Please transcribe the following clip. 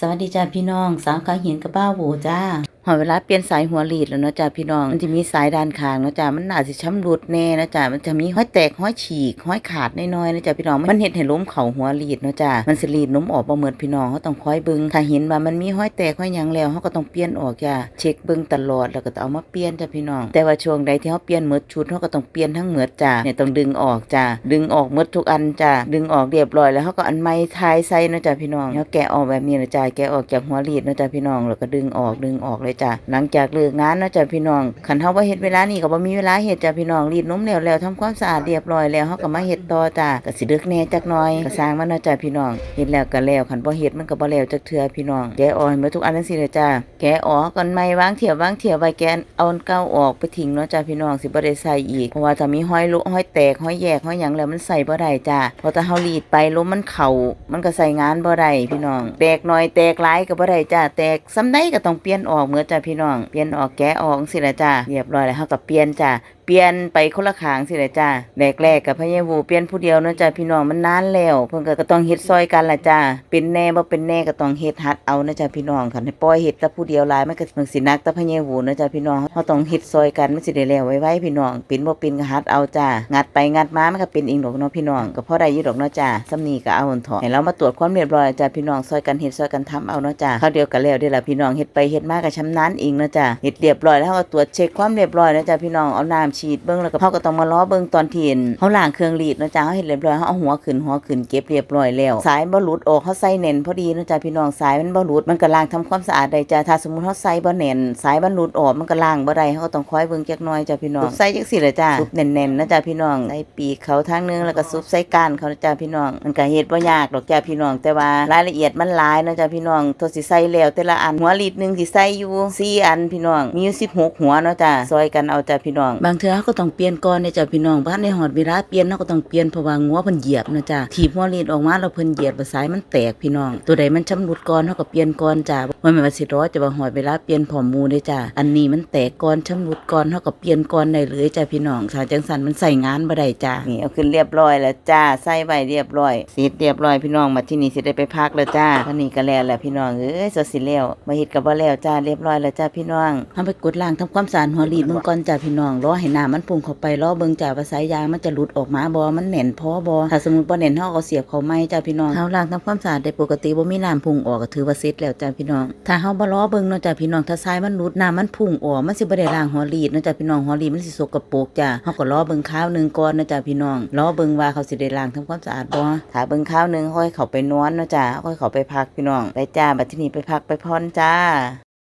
สวัสดีจ้าพี่น้อง สาวขาเหินกับบ้าโวจ้า หอยเวลาเปลี่ยนสายหัวลีดแล้วเนาะจ้าพี่น้อง มันจะมีสายด้านข้างเนาะจ้ามันอาจสิช้ำรุดแน่นะจ้ามันจะมีห้อยแตกห้อยฉีกห้อยขาดน้อยๆนะจ้าพี่น้อง มันเห็ดให้ล้มเข่าหัวลีดเนาะจ้ามันสิลีดล้มออกบ่เหมือนพี่น้องเขาต้องคอยเบิ่งถ้าเห็นว่ามันมีห้อยแตกห้อยยังแล้วเขาก็ต้องเปลี่ยนออกจ้าเช็คเบิ่งตลอดแล้วก็ต้องเอามาเปลี่ยนจ้าพี่น้อง แต่ว่าช่วงใดที่เขาเปลี่ยนหมดชุดเขาก็ต้องเปลี่ยนทั้งหมดจ้าเนี่ยต้องดึงออกจ้าดึงออกหมดทุกอันจ้าดึงออกเรียบร้อยแล้วเขาก็อันไม้ทายใส่เนะจ้าพี่น้องแล้วแกะออกแบบนี้นะจ้าแกะออกจากหัวลีดนะจ้าพี่น้องแล้วก็ดึงออกดึงออกเลยจ้าหลังจากเลิกงานนะจ้าพี่น้องคันเฮาบ่เฮ็ดเวลานี้ก็บ่มีเวลาเฮ็ดจ้าพี่น้องรีดนมแล้วแล้วทำความสะอาดเรียบร้อยแล้วเฮาก็มาเฮ็ดต่อจ้าก็สิดึกแน่จักหน่อยก็สร้างมันนะจ้าพี่น้องเฮ็ดแล้วก็แล้วคันบ่เฮ็ดมันก็บ่แล้วจักเทื่อพี่น้องแกะออกให้หมดทุกอันจังซี่เลยจ้าแกออกก่อนไม่วางเถียววางเถียวไว้แกเอาเก่าออกไปทิ้งเนาะจ้าพี่น้องสิบ่ได้ใส่อีกเพราะว่าถ้ามีห้อยลุห้อยแตกห้อยแยกห้อยหยังแล้วมันใส่บ่ได้จ้าพราะถ้าเฮารีดไปลมมันเข้ามันก็ใส่งานบ่ได้พี่น้องแตกหน่อยแตกหลายก็บ่ได้จ้าแตกซ้ำใดก็ต้องเปลี่ยนออกเหมือนจ้ะพี่น้องเปลี่ยนออกแกะออกสิละจ้าเรียบร้อยแล้วเฮาก็เปลี่ยนจ้าเปลี่ยนไปคนละขางสิลยจ้าแรกๆกับพะยาวูเปลี่ยนผู้เดียวนะจ้าพี่น้องมันนานแล้วเพิ่นก็ก็ต้องเฮ็ดซอยกันละจ้าเป็นแน่บ่เป็นแน่ก็ต้องเฮ็ดฮัดเอานะจ้าพี่น้องคันให้ปล่อยเฮ็ดแต่ผู้เดียวหลายมันก็มันสินักแต่พะยาวูนะจ้าพี่น้องเฮาต้องเฮ็ดซอยกันมันสิได้แล้วไว้ๆพี่น้องเป็นบ่เป็นก็ฮัดเอาจ้างัดไปงัดมามันก็เป็นเองดอกเนาะพี่น้องก็พอได้อยู่ดอกเนาะจ้าซำนี้ก็เอาอันเถาะให้เรามาตรวจความเรียบร้อยจ้าพี่น้องซอยกันเฮ็ดซอยกันทำเอาเนาะจ้าคราวเดียวก็แล้วเด้อล่ะพี่น้องเฮ็ดไปเฮ็ดมาก็ชำนาญเองเนาะจ้าเฮ็ดเรียบร้อยแล้วเฮาก็ตรวจเช็คความเรียบร้อยนะจ้าพี่น้องเอาน้ำฉีดเบิ่งแล้วก็เฮาก็ต้องมาล้อเบิ่งตอนที่เห็นเฮาล้างเครื่องรีดนะจ้าเฮาเฮ็ดเรียบร้อยเฮาเอาหัวขึ้นหัวขึ้นเก็บเรียบร้อยแล้วสายบ่หลุดออกเฮาใส่แน่นพอดีนะจ้าพี่น้องสายมันบ่หลุดมันก็ล้างทำความสะอาดได้จ้าถ้าสมมติเฮาใส่บ่แน่นสายมันหลุดออกมันก็ล้างบ่ได้เฮาก็ต้องคอยเบิ่งจักน่อยจ้าพี่น้องซุบใส่จังซี่แหละจ้าซุบแน่นๆนะจ้าพี่น้องใส่ปีกเขาทางนึงแล้วก็ซุบใส่ก้านเขานะจ้าพี่น้อง มันก็เฮ็ดบ่ยากดอกจ้าพี่น้อง แต่ว่ารายละเอียดมันหลายนะจ้าพี่น้องตัวสิใส่แล้วแต่ละอันหัวลีดนึงสิใส่อยู่4อันพี่น้องมีอยู่16หัวเนาะจ้าซอยกันเอาจ้าพี่น้องบางเทื่อเขาก็ต้องเปลี่ยนก่อนเนี่ยจ้ะพี่น้องบ้านในหอดเวลาเปลี่ยนเราก็ต้องเปลี่ยนเพราะว่างัวเพิ่นเหยียบนะจ้ะถีบหัวลีดออกมาแล้วเพิ่นเหยียบว่าสายมันแตกพี่น้อง ตัวใดมันชำรุดก่อนเขาก็เปลี่ยนก่อนจ้ะว่าแม่นว่าสิรอจะว่าหอดเวลาเปลี่ยนผอมหมูได้จ้ะอันนี้มันแตกก่อนชำรุดก่อนเขาก็เปลี่ยนก่อนได้เลยจ้ะพี่น้องถ้าจังสันมันใส่งานบ่ได้จ้ะนี่เอาขึ้นเรียบร้อยแล้วจ้าใส่ไว้เรียบร้อยเสร็จเรียบร้อยพี่น้องมาที่นี่สิได้ไปพักแล้วจ้าท่านี้ก็แล้วแหละพี่น้องเอ้ยสดสิแล้วมาเฮ็ดก็บ่แล้วจ้าเรียบร้อยแล้วจ้าพี่น้องเฮาไปกดล้างทำความสะอาดหัวลีดเบิ่งก่อนจ้าพี่น้องรอให้น้ำมันพุ่งเข้าไปรอเบิ่งจ้าว่าสายยางมันจะหลุดออกมาบ่มันแน่นพอบ่ถ้าสมมติบ่แน่นเฮาก็เสียบเขาไม้จ้าพี่น้องเฮาล้างทำความสะอาดได้ปกติบ่มีน้ำพุ่งออกก็ถือว่าเสร็จแล้วจ้าพี่น้อง ถ้าเฮาบ่รอเบิ่งเนาะจ้าพี่น้องถ้าสายมันหลุดน้ำมันพุ่งออกมันสิบ่ได้ล้างหัวลีดเนาะจ้าพี่น้องหัวลีดมันสิสกปรกจ้าเฮาก็รอเบิ่งข้าวหนึงก่อนเนาะจ้าพี่น้องรอเบิ่งว่าเขาสิได้ล้างทำความสะอาดบ่ถ้าเบิ่งข้าวหนึงค่อยเข้าไปนอนเนาะจ้าค่อยเข้าไปพักพี่น้องไปจ้าบัดทีนี้ไปพักไปพรจ้า